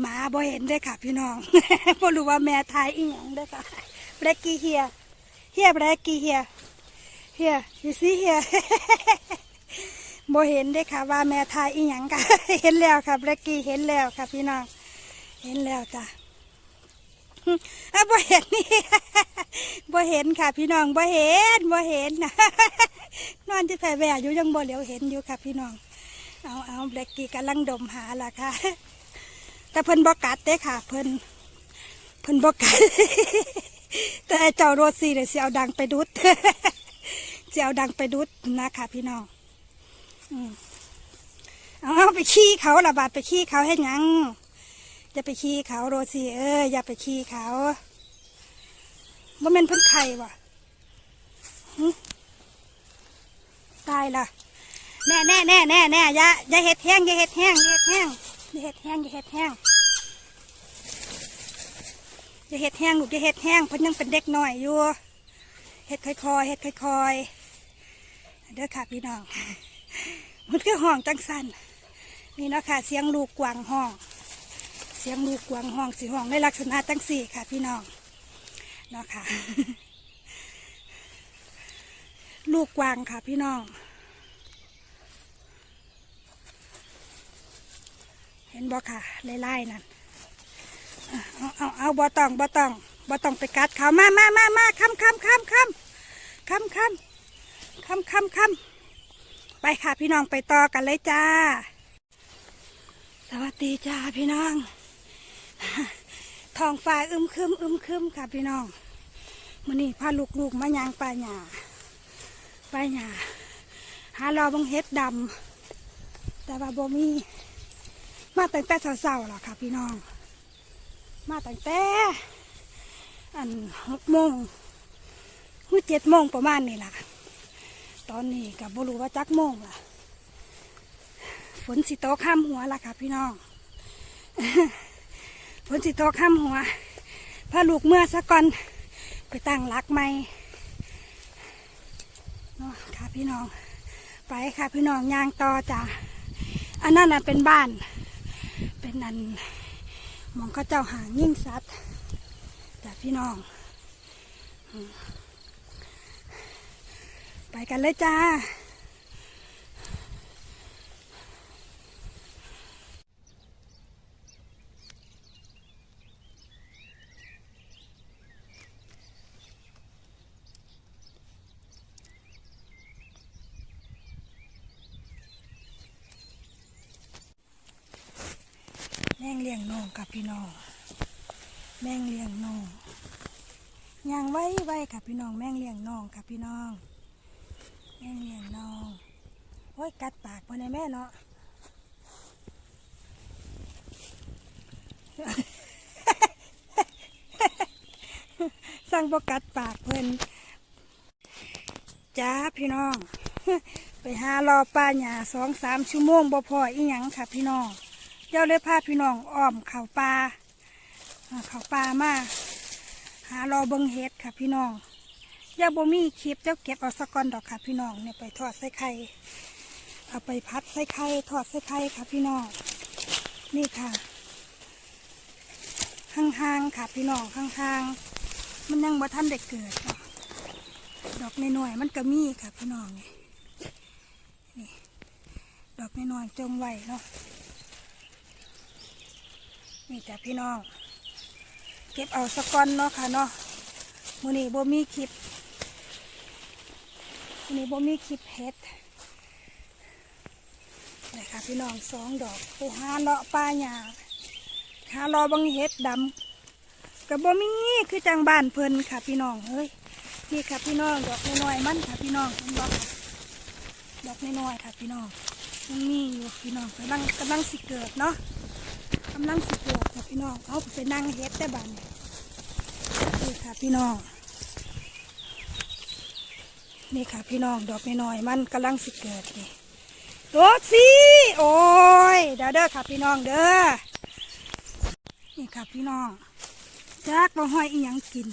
หมาบ่เห็นเด้ค่ะ พี่น้องบ่รู้ว่าแม่ทายอีหยังเด้ค่ะแบล็กกี้เฮียเฮียแบล็กกี้เฮียเฮีย you see here บ่เห็นเด้ค่ะ ว่าแม่ทายอีหยังค่ะ เห็นแล้วค่ะแบล็กกี้เห็นแล้วค่ะ พี่น้อง เห็นแล้วจ้ะอะบ่เห็นนี่บ่เห็นค่ะ พี่น้องบ่เห็นบ่เห็นนอนที่แผ่แหวอยู่ยังบ่เหลียวเห็นอยู่ค่ะ พี่น้อง เอาเอาแบล็กกี้กำลังดมหาล่ะค่ะ แต่เพิ่นบ่กัดเด้ค่ะ เพิ่นเพิ่นบ่กัด แต่เจ้าโรซี่เนี่ยสิเอดังไปดุดสิเอดังไปดุดนะคะพี่น้องเอาเอาไปขี้เขาละบาดไปขี้เขาให้ยังอย่าไปขี้เขาโรซี่เอ้ยอย่าไปขี้เขาว่ามันเพิ่นไข่วะตายละ แน่แน่แน่แน่แน่ย่าอย่าเห็ดแห้งย่าเห็ดแห้งย่าเห็ดแห้งย่าเห็ดแห้งย่าเห็ดแห้งย่าเห็ดแห้งลูกย่าเห็ดแห้งเพิ่นยังเป็นเด็กน้อยอยู่เห็ดค่อยๆเห็ดค่อยๆเด้อค่ะพี่น้องมันคือห้องจังสันนี่เนาะค่ะเสียงลูกกวางห้อง เสียงลูกกวางห้องสีห้องในลักษณะตั้งสี่ค่ะ พี่น้องเนาะค่ะ ลูกกวางค่ะพี่น้อง ห็นบ่ค่ะไล่ๆนั่นเอาเอาเอาบ่ต้องบ่ต้องบ่ต้องไปกัดเขามามามามาคำคำคำคำคำคำคำคำคำไปค่ะพี่น้องไปต่อกันเลยจ้า สวัสดีจ้าพี่น้องทองฟ้าอึมครึมอึมครึมค่ะพี่น้องมื้อนี้พาลูกๆมายางป่าหญ้าป่าหญ้าหารอบังเฮ็ดดำแต่ว่าบ่มี มาตั้งแต่เช้าๆแล้วค่ะ พี่น้อง มาตั้งแต่อันหกโมงหรือเจ็ดโมงประมาณนี้ล่ะตอนนี้กับบรูว่าจักโมงล่ะ ฝนสิตกข้ามหัวล่ะค่ะ พี่น้อง ฝนสิตกข้ามหัวพาลูกเมื่อสักก่อนไปตั้งรักใหม่เนาะค่ะพี่น้อง ไปค่ะพี่น้องย่างต่อจ้ะอันนั้นน่ะเป็นบ้าน นนันมองข้าเจ้าหางยิ่งสัตว์แต่พี่น้อง ไปกันเลยจ้า แม่งเลี้ยง น้องกับพี่น้อง แม่งเลี้ยงน้องย่างไว้ไว้กับพี่น้อง แม่งเลี้ยงน้องกับพี่น้อง แม่งเลี้ยงน้องโอ้ยกัดปากพอในแม่เนาะสั่งบกัดปากเพิ่นจ้าพี่น้อง ไปหารอป้าหยาสองสามชั่วโมงบ่พออีหยังค่ะพี่น้อง จ้าเลยพาพี่น้องอ้อมเข่าปลาเข่าปลามาหารอเบิงเฮ็ดค่ะพี่น้องย่าบ่มีคลิปเจ้าเก็บเอาสะกอนดอกค่ะพี่น้องเนี่ยไปทอดใส่ไข่เอาไปพัดใส่ไข่ทอดใส่ไข่ค่ะพี่น้องนี่ค่ะห่างๆค่ะพี่น้องห่างๆมันยังบ่ทันได้เกิดดอกในน้อยมันก็มีค่ะพี่น้องนี่นี่ดอกในน้อยจงไว้เนาะ นี่จ้ะพี่น้อง เก็บเอาสะก้อนเนาะค่ะเนาะมือนี้บ่มีคลิปมือนี้บ่มีคลิปเฮ็ดนี่ค่ะพี่น้องสองดอกไปหาเลาะป่าหญ้าหารอบังเฮ็ดดำกับบ่มีคือจังบ้านเพิ่นค่ะพี่น้องเฮ้ยนี่ค่ะพี่น้องดอกน้อยๆมันค่ะพี่น้องเห็นบ่ค่ะดอกน้อยๆค่ะพี่น้องยังมีอยู่พี่น้องกำลังกำลังสิเกิดเนาะกำลังสิก ค่ะพี่น้องเอาไปนั่งเฮ็ดแต่บ้านนี่ค่ะพี่น้อง นี่ค่ะพี่น้องดอกน้อยมันกำลังสิเกิดนี่โดดสิโอ้ยเด้อเด้อค่ะพี่น้องเด้อนี่ค่ะพี่น้องจักบ่ห้อยอีหยังกิน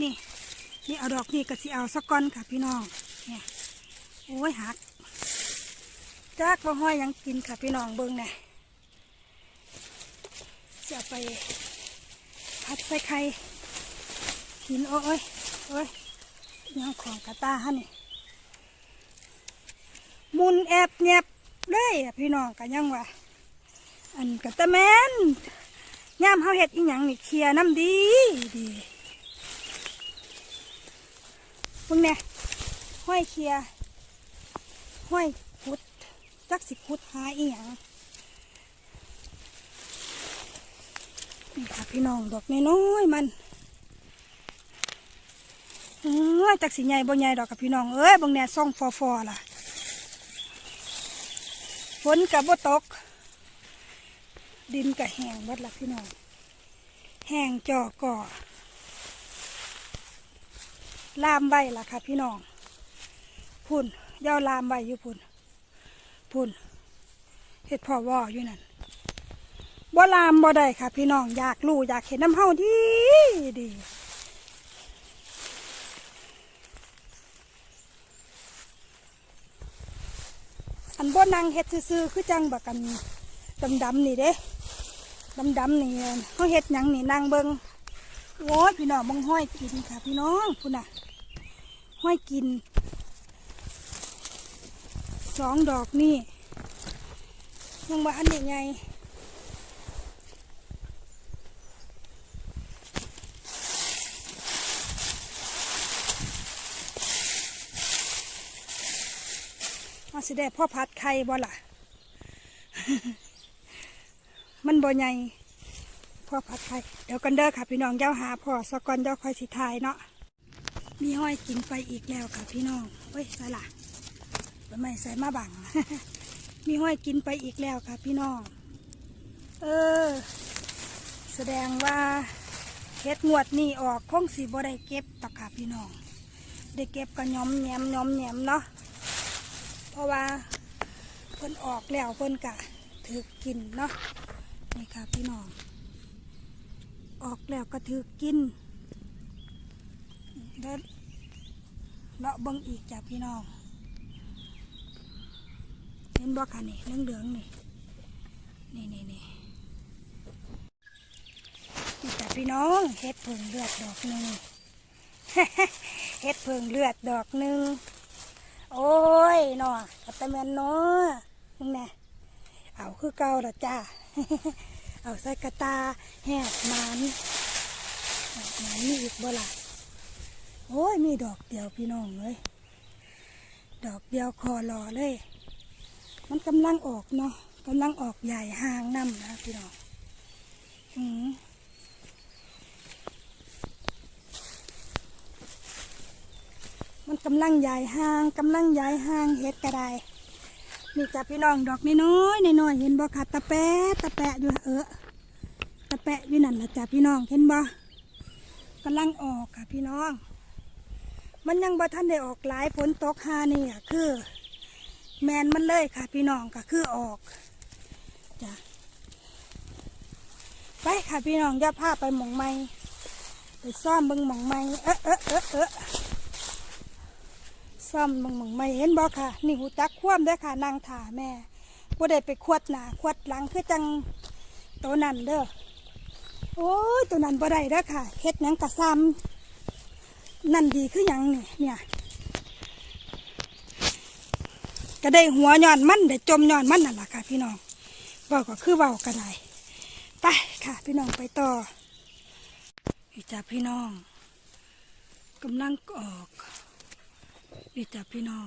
นี่นี่เอาดอกนี่ก็สิเอาสักก้อนค่ะพี่น้องเนี่ยโอ้ยหักจักบ่ห้อยหยังกินค่ะพี่น้องเบิ่งเนี่ย จะไปพัดใส่ไข่หินโอ้ยโอ้ยยังของกระตาฮะนี่มุนแอบแยบเลยพี่น้องกันยังวะอันกระตะแมนย่ามเฮาเฮ็ดอีหยังนี่เคลียน้ำดีดีพวกเนี่ยห้อยเคลียห้อยขุดจักสิขุดหาอีหยัง นี่ค่ะพี่น้องดอกน้อยมันเอ้ยจักสีใหญ่บ่ใหญ่ดอกกับพี่น้องเอ้ยบางแน่ซ่องฟอฟอล่ะฝนกับบ่ตก ดินกับแห้งเบิดละพี่น้องแห้งจอก่อลามใบล่ะค่ะพี่น้องพุ่นยาวลามใบอยู่พุ่นพุ่นเห็ดพ่อว่ออยู่นั่น บ่ลามบ่ได้ค่ะ พี่น้องอยากรู้อยากเห็นน้ำเฮาดีดีอันบ่นางเฮ็ดซื่อๆคือจังบักกันดำๆนี่เด้ดำๆนี่เฮาเฮ็ดหยังนี่นางเบิงโอ้ยพี่น้องบังห้อยกินค่ะ พี่น้องพุ่นน่ะห้อยกินสองดอกนี่ยังบ่อันใหญ่ๆ มันสิได้พ่อพัดไข่บ่ล่ะ มันบ่ใหญ่พ่อพัดไข่เดี๋ยวกันเด้อค่ะ พี่น้องเจ้าหาพ่อสกอนเจ้าคอยสิทายเนาะมีห้อยกินไปอีกแล้วค่ะ พี่น้องเฮ้ยใส่ละทำไมใส่มาบัง มีห้อยกินไปอีกแล้วค่ะ พี่น้อง เออ แสดงว่าเฮ็ดงวดนี่ออกคงสีบ่ได้เก็บตอค่ะพี่น้อง ได้เก็บก็ย้อมแหนมย้อมแหนมเนาะ เพราะว่าเพิ่นออกแล้วเพิ่นกะถือกินเนาะนี่ค่ะพี่น้อง ออกแล้วก็ถือกินเดินเลาะเบิ่งอีกจ้ะพี่น้องเห็นบ่ค่ะนี่เหลืองเหลืองนี่นี่นี่นี่นี่จ้ะพี่น้องเฮ็ดเพิงเลือดดอกหนึ่งเฮ็ดเพิงเลือดดอกหนึ่ง โอ้ยเนาะกัตะแมนเนาะมึงแน่เอาคือเก่าละจ้า เอาใส่กระตาแหกมันมันมีอีกบ่ล่ะโอ้ยมีดอกเดียวพี่น้องเลย ดอกเดียวคอรอเลย มันกำลังออกเนาะกำลังออกใหญ่ห่างน้ำนะพี่น้องอืม มันกำลังใหญ่ห่างกำลังใหญ่ห่างเฮ็ดก็ไดนี่จ้ะพี่น้องดอกน้อยๆน้อยๆเห็นบ่ค่ะตะแปะตะแปะอยู่เออตะแปะอยู่นั่นละจ้ะพี่น้องเห็นบ่กำลังออกค่ะพี่น้อง มันยังบ่ทันได้ออกหลายฝนตกหานี่อะคือ แมนมันเลยค่ะ พี่น้องก็คือออกจ้ะไปค่ะพี่น้องอย่าพาไปหมองไม้ไปซ่อมเบิ่งหมองไม้เออเออเออเออ ซ่อมมึงมึงไม่เห็นบ่ค่ะ นี่หูจักคว่ำเด้อค่ะนางถาแม่บ่ได้ไปขวดหนาขวดหลังคือจังตัวนั้นเด้อโอ้ยตัวนั้นบ่ได้เด้อค่ะเฮ็ดหยังกะซ้ำนั่นดีคือหยังนี่เนี่ยก็ได้หัวย้อนมันได้จมย้อนมันนั่นล่ะค่ะ พี่น้องเว้าก็คือเว้าก็ได้ไปค่ะ พี่น้องไปต่ออีจ้าพี่น้องกำลังออก นี่จับพี่น้อง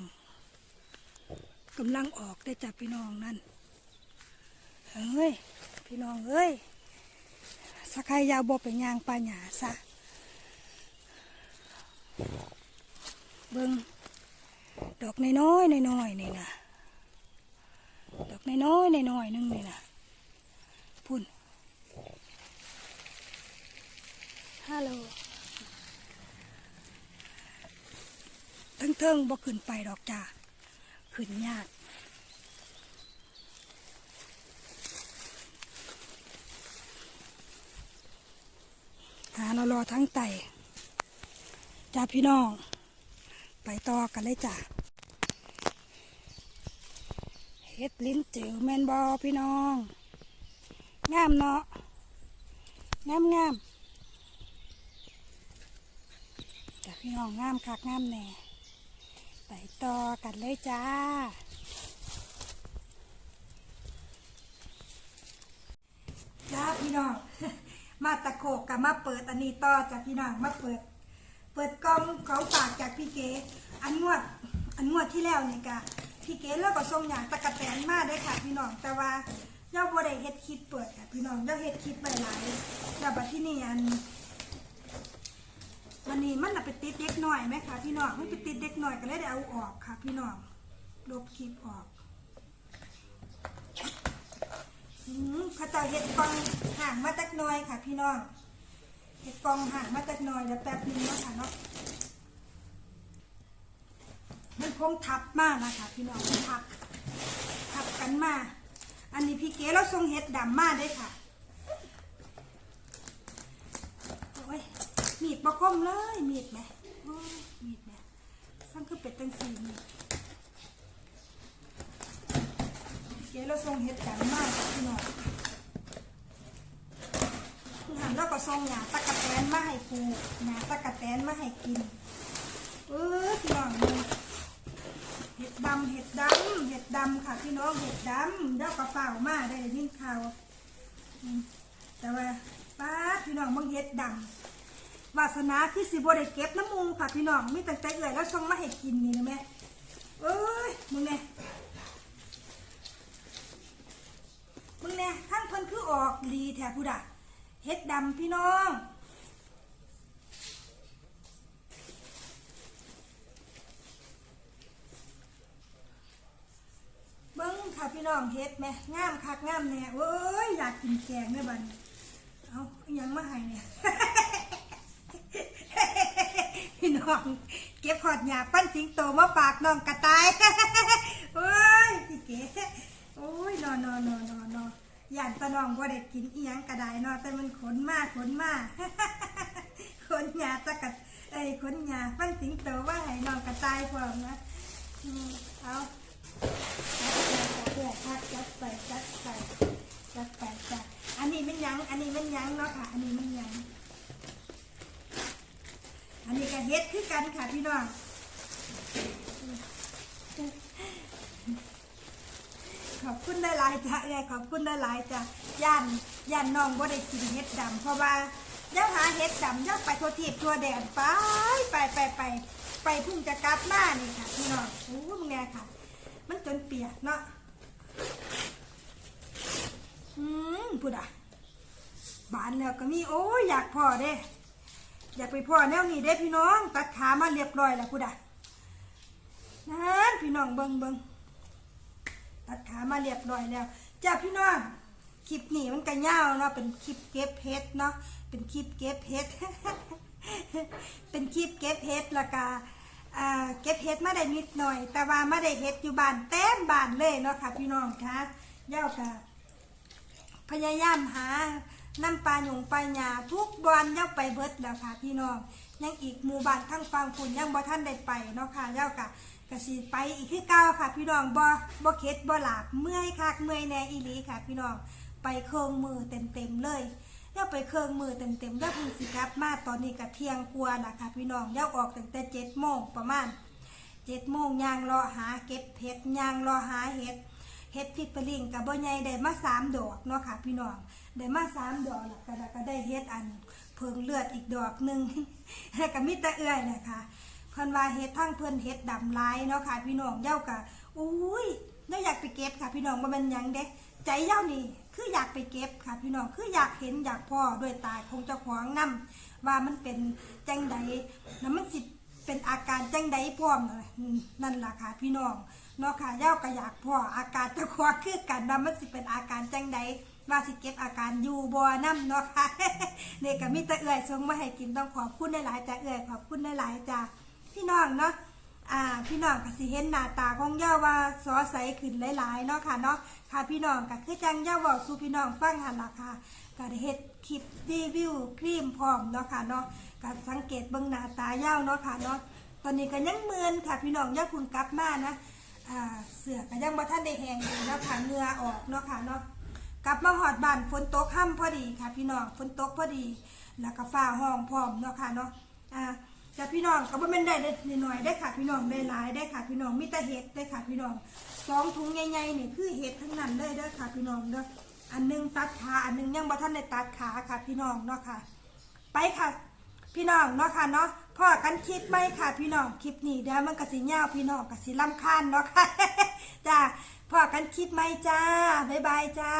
กำลังออกได้จับพี่น้องนั่นเฮ้ยพี่น้องเอ้ยสักใครยาวบไปยางปลาหยาซะเบิงดอกน้อยๆน้อยๆนี่นะดอกน้อยๆน้อยๆนึงนี่นะพุ่นฮัลโหล ทิงเทิงๆบ่ขึ้นไปดอกจ้าขึ้นยากหาเรารอทั้งไต่จ้าพี่น้อง ไปต่อกันเลยจ้าเฮ็ดลิ้นจิ๋วแมนบอพี่น้อง งามเนาะ งามงามจ้ะพี่น้องงามคักงามแน่ ต่อกันเลยจ้า จ้าพี่น้อง มาตะโขกกับมาเปิดอันนี้ต่อจากพี่น้องมาเปิด เปิดกล่องของฝากจากพี่เก๋อันงวดอันงวดที่แล้วนี่กะพี่เก๋แล้วก็ส่งอย่างตะกะแตนมาได้ค่ะพี่น้องแต่ว่าเจ้าบ่ได้เฮ็ดคลิปเปิดค่ะพี่น้องเจ้าเฮ็ดคลิปไปหลายแล้วบัดที่นี่อัน วันนี้มันน่ะไปติดเด็กหน้อยไหมคะพี่น้องมันไปติดเด็กหน้อยก็เลยได้เอาออกค่ะ พี่น้องลบคลิปออกอืมเขาเจะเห็ดกองห่างมาตักหน้อยค่ะ พี่น้องเห็ดกองห่างมาตักหน้อยเดี๋ยวแป๊บนึงนะคะเนาะมันคงทับมากนะคะ พี่น้องทับทับกันมา อันนี้พี่เก๋เราทรงเห็ดดำมาได้ค่ะโอ้ย มีดประคมเลย มีดไหมมีดไหมซ้ำคือเป็ดตั้งสี่มีดเก๋เราส่งเห็ดกันมากพี่น้องคือหันเราก็ส่งหยาตะกะแตนมาให้ปูหยาตะกะแตนมาให้กิน เออพี่น้องเห็ดดำเห็ดดำเห็ดดำค่ะพี่น้องเห็ดดำเจ้ากระเป๋ามาได้ยินข่าวแต่ว่าป้าพี่น้องมึงเห็ดดำ วาสนาคือสิบได้เก็บน้ำมูกค่ะ พี่น้องมีตั้งแต่เอื่อยแล้วส่งมาให้กินนี่นะแม่เอ้ยมึงเนี่ยมึงเนี่ยท่านเพิ่นคือออกดีแถบผู้ดะเฮ็ดดำพี่น้องเบิ้งค่ะพี่น้องเฮ็ดแหม่งามคักงามแน่เว้ยอยากกินแกงแม่บันเอาอยังมาให้เนี่ย พี่น้องเก็บหอดหยาปั้นสิงโตมาฝากน้องกระต่ายโอ้ยพี่เก๋โอ้ยนอนนอนนอนนอนนอนย่านตะน้องว่าได้กินอีหยังกระไดนอแต่มันขนมากขนมากขนหยาตะกัดเอ้ยขนหยาปั้นสิงโตว่าให้น้องกระต่ายพร้อมนะอืมเอาจัดไปจัดไปจัดไปจัดไปจัดอันนี้มันยังอันนี้มันยังเนาะค่ะ อันนี้มันยัง อันนี้ก็เฮ็ดคือกันค่ะพี่น้องขอบคุณได้หลายจ้ะเอ้ยขอบคุณได้หลายจ้ะย่านย่านน้องบ่ได้กินเฮ็ดดำเพราะว่าย่าหาเฮ็ดดำย่าไปทัวทิพย์ทั่วแดนไปไปไปไปไปพุ่งจะกลับมานี่ค่ะพี่น้องโอ้มึงแน่ค่ะ มันจนเปียกเนาะอืมพูดอะบานแล้วก็มีโอ้ยอยากพอเด้ อยากไปพ่อแนวนี้เด้พี่น้อง ตัดขามาเรียบร้อยแล้วพูดอะนั่นพี่น้องเบิงเบิงตัดขามาเรียบร้อยแล้วจ้าพี่น้องคลิปนี้มันก็ยาวเนาะเป็นคลิปเก็บเพชรเนาะเป็นคลิปเก็บเพชรเป็นคลิปเก็บเพชรล้วก็อ่าเก็บเพชรมาได้นิดหน่อย แต่ว่าไม่ได้เฮ็ดอยู่บ้านเต็มบ้านเลยเนาะค่ะพี่น้องคะยาวค่ะพยายามหา น้ำปลาหยงปลาหยาทุกวันย่าไปเบิดแล้วค่ะพี่น้องยังอีกหมู่บ้านทั้งฟังคุณยังบ่ท่านได้ไปเนาะค่ะย่ากะกะสิไปอีกคือเก้าค่ะ พี่น้องบ่บ่เข็ดบ่หลาบเมื่อยคักเมื่อยแน่อีหลีค่ะ พี่น้องไปเครื่องมือเต็มเต็มเลยย่าไปเครื่องมือเต็มเต็มย่าพิ่งสิกลับมาตอนนี้กะเที่ยงกว่าละค่ะ พี่น้องย่าออกตั้งแต่เจ็ดโมงประมาณเจ็ดโมงยางรอหาเก็บเห็ดยางรอหาเห็ด เห็ดฟิตปลิงกับบ่ใหญ่ได้มาสามดอกเนาะค่ะ พี่น้องได้มาสามดอกแล้วก็ก็ได้เห็ดอันเพิงเลือดอีกดอกหนึ่งแล้วก็มีตะเอื้อยนะคะเพิ่นว่าเห็ดทั้งเพิ่นเห็ดดำลายเนาะค่ะ พี่น้องเย้ากะอุ้ยเย้าอยากไปเก็บค่ะ พี่น้องบ่แมันยังเด้ใจเย้านี่คืออยากไปเก็บค่ะ พี่น้องคืออยากเห็นอยากพ่อด้วยตาของเจ้าของนํว่ามันเป็นจังใดแล้วมันสิเป็นอาการจังใดพร้อมนั่นล่ะค่ะ พี่น้อง เนาะค่ะเย้าก็อยากพ่ออาการตะควาคือกันว่ามันสิเป็นอาการจังใดว่าสิเก็บอาการอยู่บ่น้ำเนาะค่ะเนี่ยก็มีแต่เอื่อยส่งมาให้กินต้องขอบคุณหลายๆจ้าเอื่อยขอบคุณหลายๆจ้าพี่น้องเนาะอ่าพี่น้องก็สิเห็นหน้าตาของเย้าว่าสอใสขึ้นหลายๆเนาะค่ะเนาะค่ะพี่น้องก็คือจังย้าเว้าสู่พี่น้องฟังหันล่ะค่ะก็ได้เฮ็ดคลิปรีวิวครีมพร้อมเนาะค่ะเนาะก็สังเกตเบิ่งหน้าตาย้าเนาะค่ะเนาะตอนนี้ก็ยังเมือนค่ะพี่น้องย่าคุณกลับมานะ อ่าเสือก็ยังบ่ท่านได้แหงอยู่เนาะค่ะเหงื่อออกเนาะค่ะเนาะกลับมาหอดบ้านฝนตกค่ำพอดีค่ะ พี่น้องฝนตกพอดี แล้วก็ฟ้าห้องพร้อมเนาะค่ะเนาะอ่าแต่พี่น้องก็บ่แม่นได้ได้หน่อยๆได้ค่ะ พี่น้องได้หลายได้ค่ะ พี่น้องมีแต่เห็ดได้ค่ะ พี่น้องสองถุงใหญ่ๆนี่คือเห็ดทั้งนั้นเลยเด้อค่ะ พี่น้องเด้ออันหนึงตัดขาอันหนึงยังบ่ทันได้ตัดขาค่ะ พี่น้องเนาะค่ะ ไปค่ะ พี่น้องเนาะค่ะเนาะ พ่อกันคลิปไหมค่ะพี่น้องคลิปนี้เดี๋ยวมันกสิยาพี่น้องกสิลำคันเนาะค่ะจ้าพ่อกันคลิปไหมจ้าบ๊ายบายจ้า